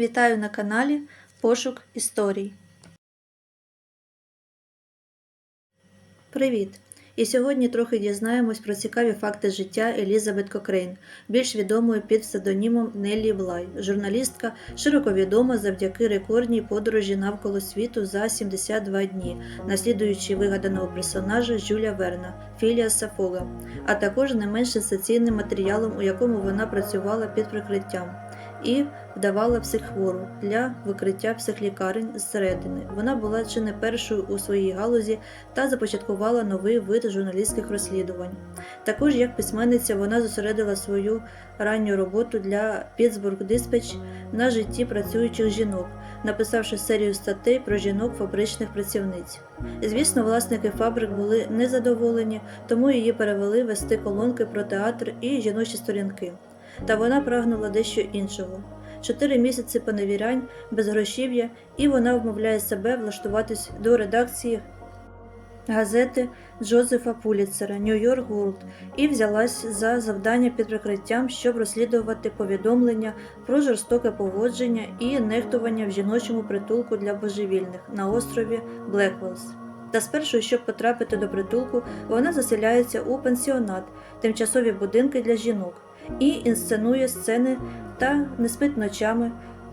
Вітаю на каналі Пошук історій. Привіт! І сьогодні трохи дізнаємось про цікаві факти життя Елізабет Кокрейн, більш відомою під псевдонімом Неллі Блай, журналістка, широко відома завдяки рекордній подорожі навколо світу за 72 дні, наслідуючи вигаданого персонажа Жюля Верна, Філіаса Фога, а також не менш сенсаційним матеріалом, у якому вона працювала під прикриттям. І вдавала психхвору для викриття психлікарень зсередини. Вона була чи не першою у своїй галузі та започаткувала новий вид журналістських розслідувань. Також як письменниця вона зосередила свою ранню роботу для Pittsburgh Dispatch на житті працюючих жінок, написавши серію статей про жінок фабричних працівниць. Звісно, власники фабрик були незадоволені, тому її перевели вести колонки про театр і жіночі сторінки. Та вона прагнула дещо іншого. Чотири місяці поневірянь, безгрошів'я, і вона вмовляє себе влаштуватись до редакції газети Джозефа Пуліцера Нью-Йорк World і взялась за завдання під прикриттям, щоб розслідувати повідомлення про жорстоке поводження і нехтування в жіночому притулку для божевільних на острові Блеквелс. Та спершу, щоб потрапити до притулку, вона заселяється у пансіонат, тимчасові будинки для жінок і інсценує сцени та не спить ночами,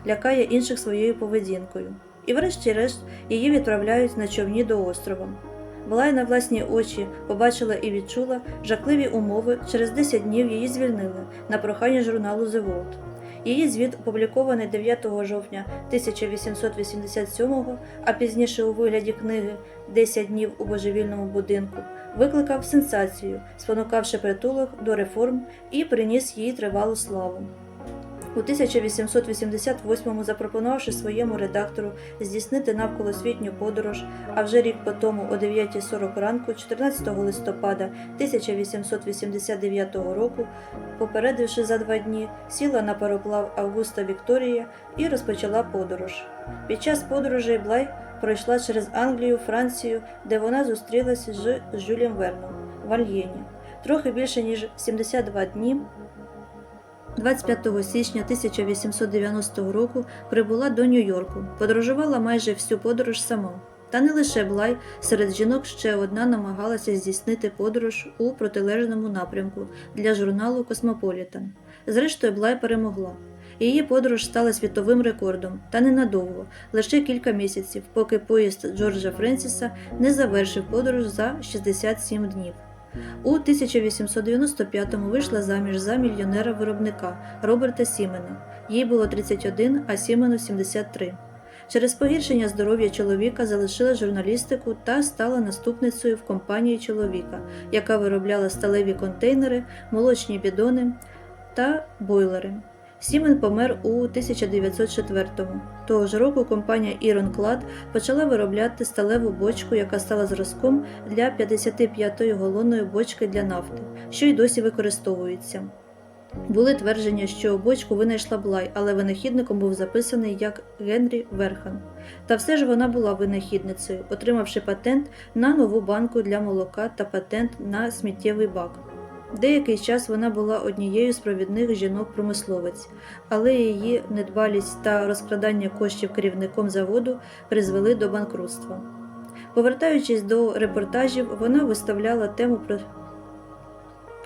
лякає інших своєю поведінкою. І, врешті-решт, її відправляють на човні до острова. Блай на власні очі побачила і відчула жахливі умови. Через 10 днів її звільнили на прохання журналу The World. Її звіт опублікований 9 жовтня 1887-го, а пізніше у вигляді книги «10 днів у божевільному будинку, викликав сенсацію, спонукавши притулок до реформ і приніс їй тривалу славу. У 1888-му запропонувавши своєму редактору здійснити навколосвітню подорож, а вже рік по тому о 9.40 ранку, 14 листопада 1889 року, попередивши за два дні, сіла на пароплав Августа Вікторія і розпочала подорож. Під час подорожей Блай пройшла через Англію, Францію, де вона зустрілася з Жюлем Верном в Альєні. Трохи більше ніж 72 дні 25 січня 1890 року прибула до Нью-Йорку, подорожувала майже всю подорож сама. Та не лише Блай, серед жінок ще одна намагалася здійснити подорож у протилежному напрямку для журналу Космополітан. Зрештою, Блай перемогла. Її подорож стала світовим рекордом, та ненадовго, лише кілька місяців, поки поїзд Джорджа Френсіса не завершив подорож за 67 днів. У 1895-му вийшла заміж за мільйонера-виробника Роберта Сімена. Їй було 31, а Сімену 73. Через погіршення здоров'я чоловіка залишила журналістику та стала наступницею в компанії чоловіка, яка виробляла сталеві контейнери, молочні бідони та бойлери. Сімен помер у 1904-му. Того ж року компанія Ironclad почала виробляти сталеву бочку, яка стала зразком для 55-ї голонної бочки для нафти, що й досі використовується. Були твердження, що бочку винайшла Блай, але винахідником був записаний як Генрі Верхан. Та все ж вона була винахідницею, отримавши патент на нову банку для молока та патент на сміттєвий бак. Деякий час вона була однією з провідних жінок-промисловець, але її недбалість та розкрадання коштів керівником заводу призвели до банкрутства. Повертаючись до репортажів, вона виставляла тему про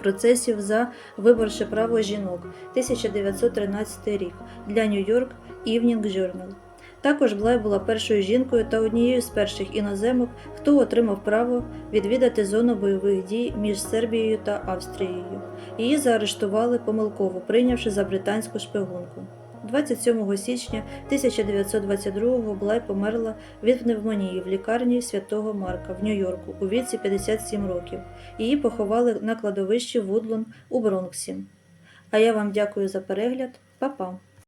процесів за виборче право жінок 1913 рік для York Evening Journal. Також Блай була першою жінкою та однією з перших іноземок, хто отримав право відвідати зону бойових дій між Сербією та Австрією. Її заарештували помилково, прийнявши за британську шпигунку. 27 січня 1922-го Блай померла від пневмонії в лікарні святого Марка в Нью-Йорку у віці 57 років. Її поховали на кладовищі Вудлон у Бронксі. А я вам дякую за перегляд, Па-па!